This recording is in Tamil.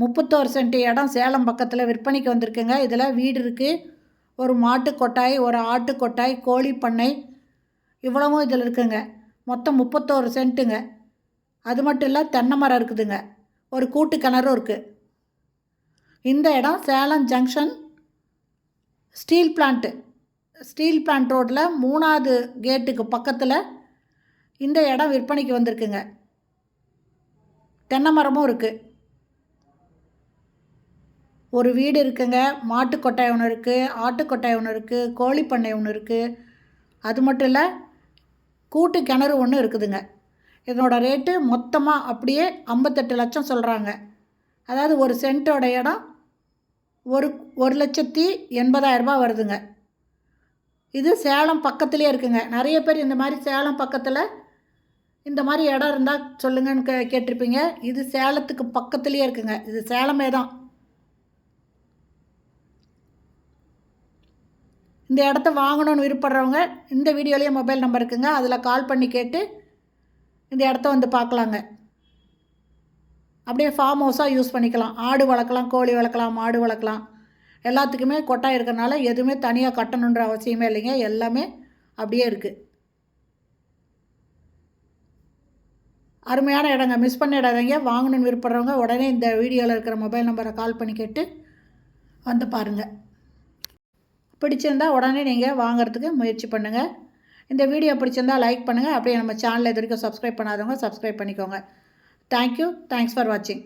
முப்பத்தோரு சென்ட் இடம் சேலம் பக்கத்தில் விற்பனைக்கு வந்திருக்குங்க. இதில் வீடு இருக்குது ஒரு மாட்டு கொட்டாய் ஒரு ஆட்டு கொட்டாய் கோழி பண்ணை இவ்வளவும் இதில் இருக்குங்க. மொத்தம் முப்பத்தோரு சென்ட்டுங்க. அது மட்டும் இல்லை தென்னை மரம் இருக்குதுங்க. ஒரு கூட்டு கிணறும் இருக்குது இந்த இடம் Salem junction steel plant steel plant ரோட்டில் மூணாவது கேட்டுக்கு பக்கத்தில் இந்த இடம் விற்பனைக்கு வந்திருக்குங்க. தென்னை மரமும் இருக்குது ஒரு வீடு இருக்குங்க மாட்டுக்கொட்டாய் ஒன்று இருக்குது ஆட்டுக்கொட்டாய் ஒன்று இருக்குது கோழி பண்ணை ஒன்று இருக்குது அது மட்டும் இல்லை கூட்டு கிணறு ஒன்று இருக்குதுங்க. இதனோட ரேட்டு மொத்தமாக அப்படியே ஐம்பத்தெட்டு லட்சம் சொல்கிறாங்க அதாவது ஒரு சென்ட்டோட இடம் ஒரு ஒரு லட்சத்தி எண்பதாயிரரூபா வருதுங்க. இது சேலம் பக்கத்துலேயே இருக்குங்க. நிறைய பேர் இந்த மாதிரி சேலம் பக்கத்தில் இந்த மாதிரி இடம் இருந்தால் சொல்லுங்கன்னு கே கேட்டிருப்பீங்க. இது சேலத்துக்கு பக்கத்துலேயே இருக்குங்க. இது சேலமே தான். இந்த இடத்த வாங்கணும்னு விருப்பப்படுறவங்க இந்த வீடியோலேயே மொபைல் நம்பர் இருக்குங்க. அதில் கால் பண்ணி கேட்டு இந்த இடத்த வந்து பார்க்கலாங்க. அப்படியே ஃபார்ம் ஹவுஸாக யூஸ் பண்ணிக்கலாம். ஆடு வளர்க்கலாம் கோழி வளர்க்கலாம் மாடு வளர்க்கலாம். எல்லாத்துக்குமே கொட்டாய் இருக்கிறனால எதுவுமே தனியாக கட்டணுன்ற அவசியமே இல்லைங்க. எல்லாமே அப்படியே இருக்குது அருமையான இடங்க. மிஸ் பண்ணிடாதீங்க வாங்கணும்னு விருப்பப்படுறவங்க உடனே இந்த வீடியோவில் இருக்கிற மொபைல் நம்பரை கால் பண்ணி கேட்டு வந்து பாருங்கள் பிடிச்சிருந்தால் உடனே நீங்கள் வாங்குறதுக்கு முயற்சி பண்ணுங்கள் இந்த வீடியோ பிடிச்சிருந்தால் லைக் பண்ணுங்கள் அப்படியே நம்ம சேனலை இது வரைக்கும் சப்ஸ்கிரைப் பண்ணாதவங்க சப்ஸ்கிரைப் பண்ணிக்கோங்க. தேங்க்யூ தேங்க்ஸ் ஃபார் வாட்சிங்